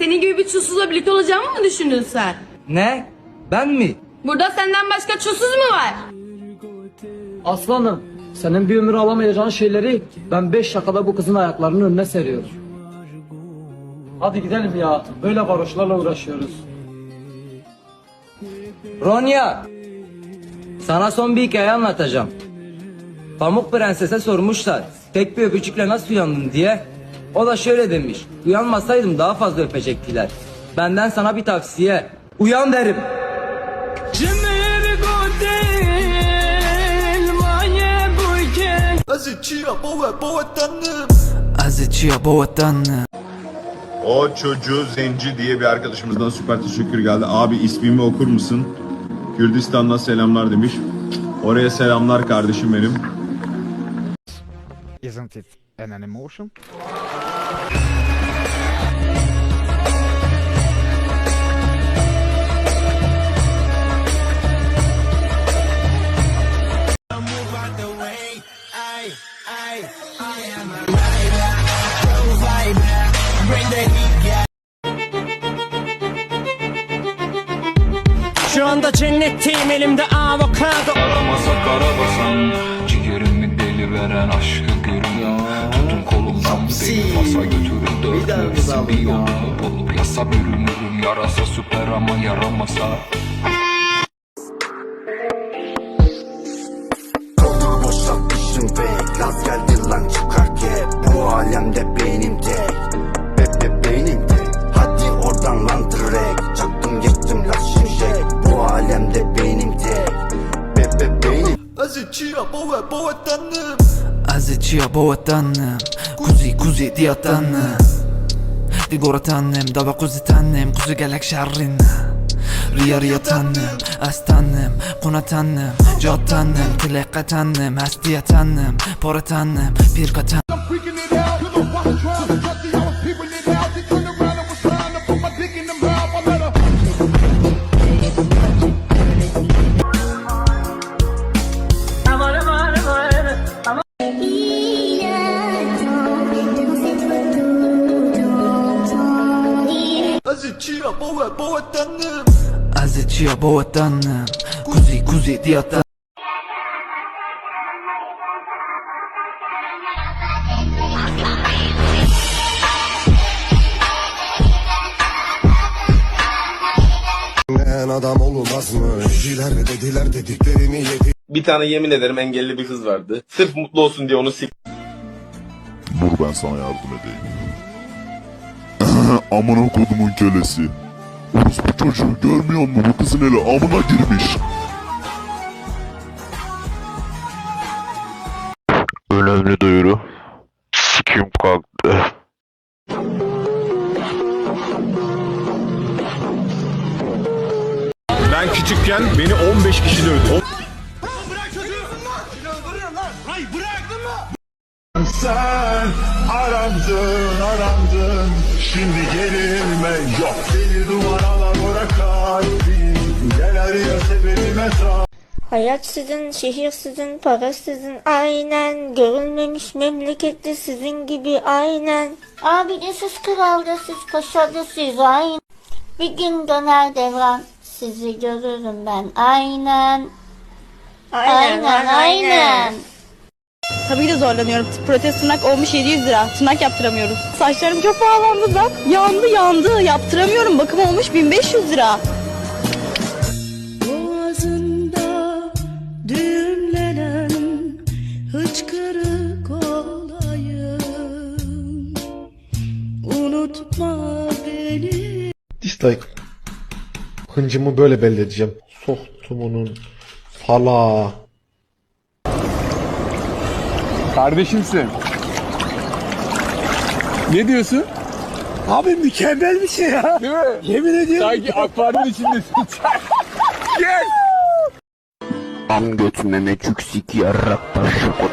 Senin gibi bir çulsuzla birlikte olacağımı mı düşündün sen? Ne? Ben mi? Burada senden başka çulsuz mu var? Aslanım, senin bir ömür alamayacağın şeyleri ben 5 dakikada bu kızın ayaklarının önüne seriyorum. Hadi gidelim ya. Böyle varoşlarla uğraşıyoruz. Ronya! Sana son bir hikaye anlatacağım. Pamuk Prenses'e sormuşlar. Tek bir öpücükle nasıl uyandın diye. O da şöyle demiş. Uyanmasaydım daha fazla öpecektiler. Benden sana bir tavsiye. Uyan derim. Azıcıya boğatanım O çocuğu Zenci diye bir arkadaşımızdan süper teşekkür geldi. Abi ismimi okur musun? Kürdistan'dan selamlar demiş. Oraya selamlar kardeşim benim. Isn't it an emotion? Şu anda cennetteyim elimde avokado Aramasa karabasan Ciğerimi deli veren aşkı görün Tutun kolumdan beni masa götürün Dört bir yolumu bulup yasa bürünürüm. Yarasa süper ama yaramasa. Koltuğu boşaltmışım pek Gaz geldi lan çıkar ki Bu alemde benim tek Be be benim tek Hadi oradan lan direkt Çaktım geçtim lan şimşek Bu alemde benim tek Be be benim Azıcıya boğa boğa tanrım Azıcıya boğatanım Kuzi kuzi diyatanım Digora tanım Dava kuzi tanım Kuzi gelek şerrin Riya riya tanım Az tanım Kuna tanım Jod tanım Tileka tanım Hastiya tanım Pora tanım Azıcıya boğa boğa tanrım Azıcıya boğatanım Kuzi kuzi diyatanım En adam olmaz mı? Dediler dediler dediklerini yedi Bir tane yemin ederim engelli bir kız vardı. Sırf mutlu olsun diye onu sik Dur ben sana yardım edeyim. Amına kodumun kölesi. Orospu çocuğu görmüyor musun? Bu kızın eli amına girmiş. Önemli duyuru Sikim kalktı Ben küçükken beni 15 kişi dövdü. Sen arandın arandın Şimdi gerilme yok. Seni duvaralara kalbim Gel arıyor sebebime sor Hayat sizin, şehir sizin, para sizin. Aynen Görülmemiş memlekette sizin gibi aynen. Abi de siz kralda siz paşada siz aynen. Bir gün döner devran sizi görürüm ben aynen Aynen. aynen, Tabii ki de zorlanıyorum. Protez tırnak olmuş 700 lira. Tırnak yaptıramıyoruz. Saçlarım çok pahalandı bak. Yandı yandı. Yaptıramıyorum. Bakım olmuş 1500 lira. Boğazında düğümlenen hıçkırık olayım Unutma beni Dislike Hıncımı böyle belli edeceğim Soktum onun Fala Kardeşimsin. Ne diyorsun? Abi mükemmel bir şey ya Değil mi? Yemin ediyorum Sanki akvaryumun içindesin. Gel. Am götüme mecük sik yarrak taşı 31